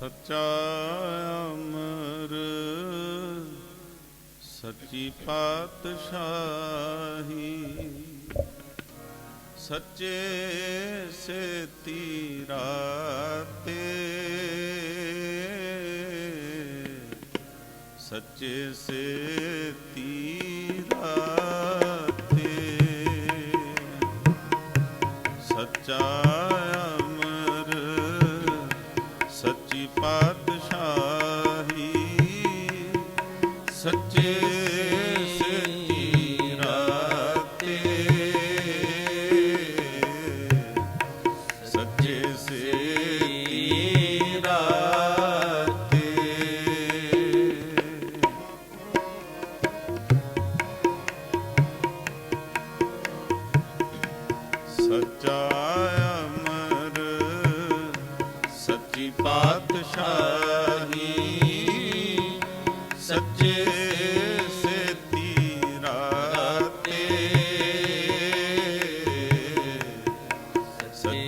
ਸੱਚਾ ਅਮਰ ਸੱਚੀ ਪਾਤਸ਼ਾਹੀ ਸੱਚੇ ਸੇ ਤੀਰਾਤੇ ਸੱਚੇ ਸੇ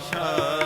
সার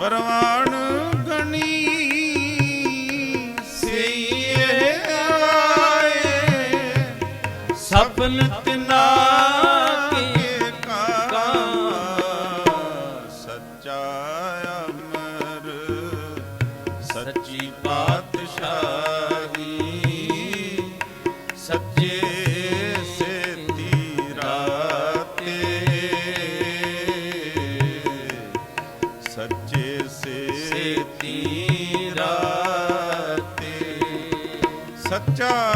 ਪਰਵਾਣ ਗਣੀ ਸਈ ਆਏ। ਸਪਨ ਤਿਨ muchachos.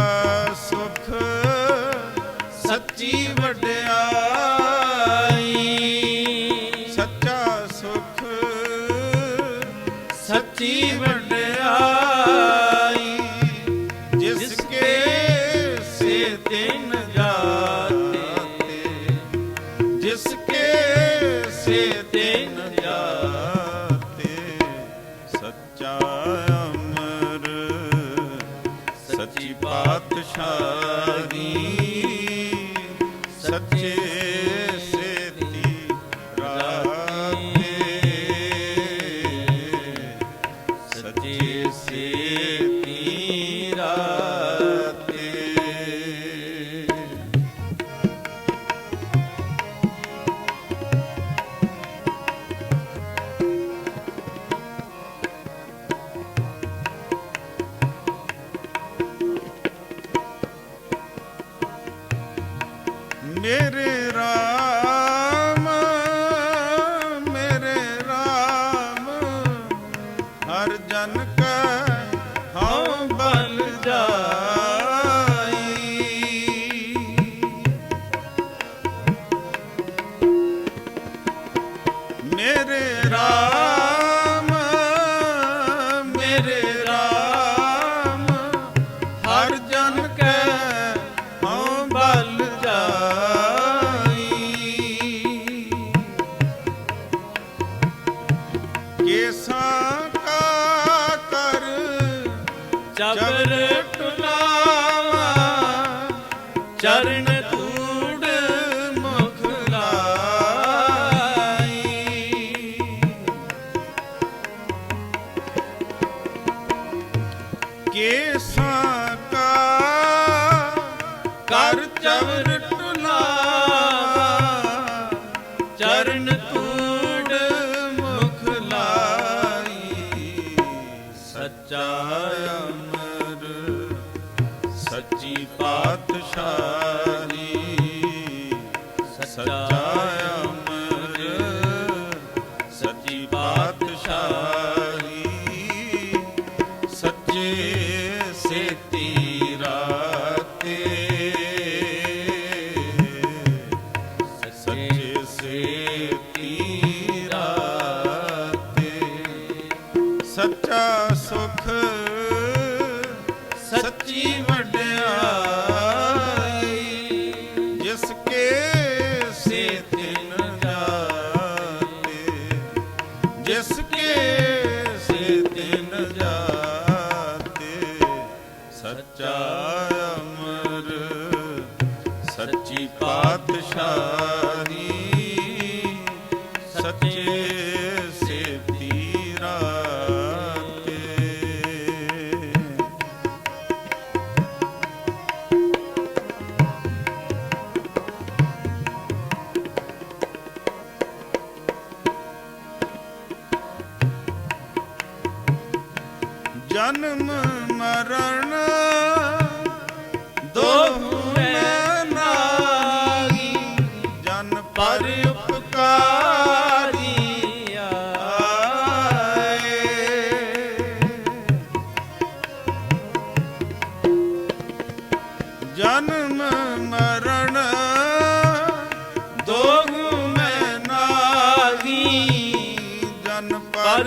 ਮੇਰੇ ਪਾਤਸ਼ਾਹੀ ਸੱਚਾ ਅਮਰ ਸੱਚੀ ਪਾਤਸ਼ਾਹੀ ਸੱਚੇ ਸੇਤੀ ਰਾਤੇ ਸੱਚੇ ਸੇਤੀ ਰਾਤੇ ਸੱਚਾ ਠਾਹੀ ਸੱਚੇ ਸੇਤੀ ਜਨਮ ਮਰਨ ਪਰ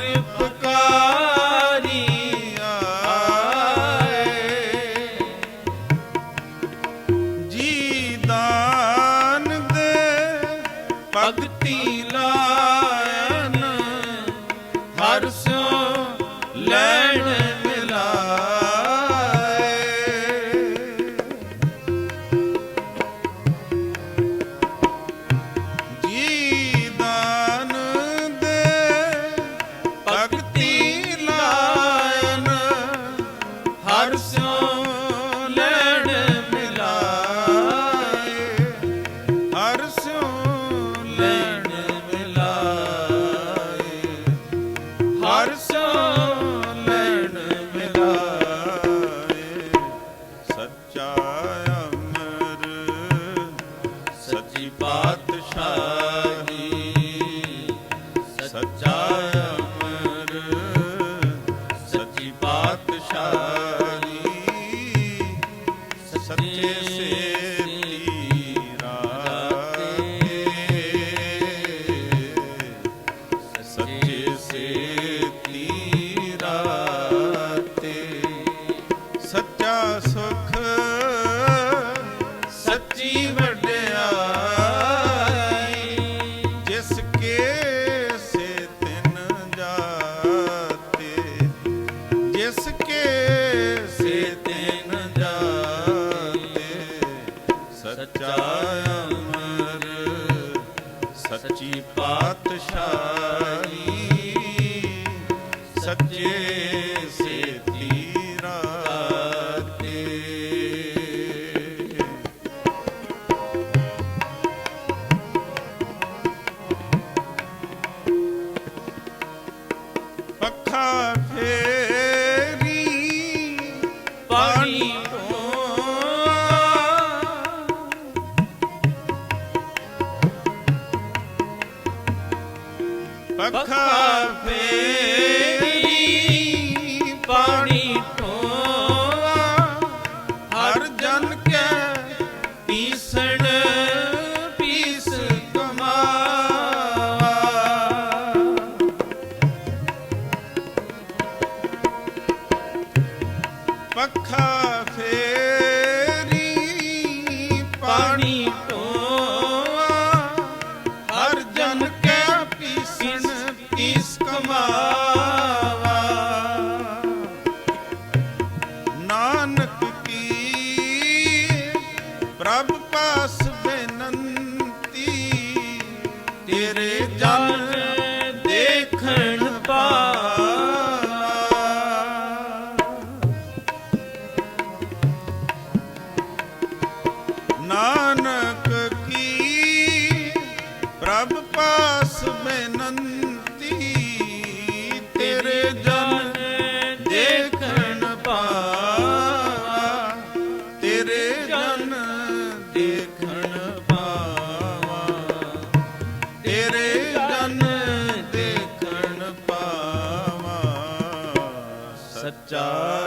Jessica.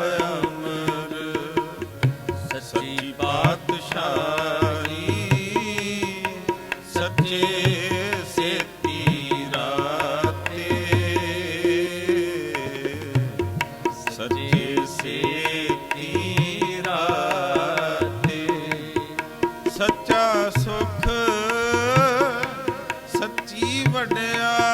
ਸੱਚਾ ਅਮਰ ਸੱਚੀ ਪਾਤਸ਼ਾਹੀ ਸੱਚੇ ਸੇਤੀ ਰਾਤੇ ਸੱਚੇ ਸੇਤੀ ਰਾਤੇ ਸੱਚਾ ਸੁਖ ਸੱਚੀ ਵਡਿਆਈ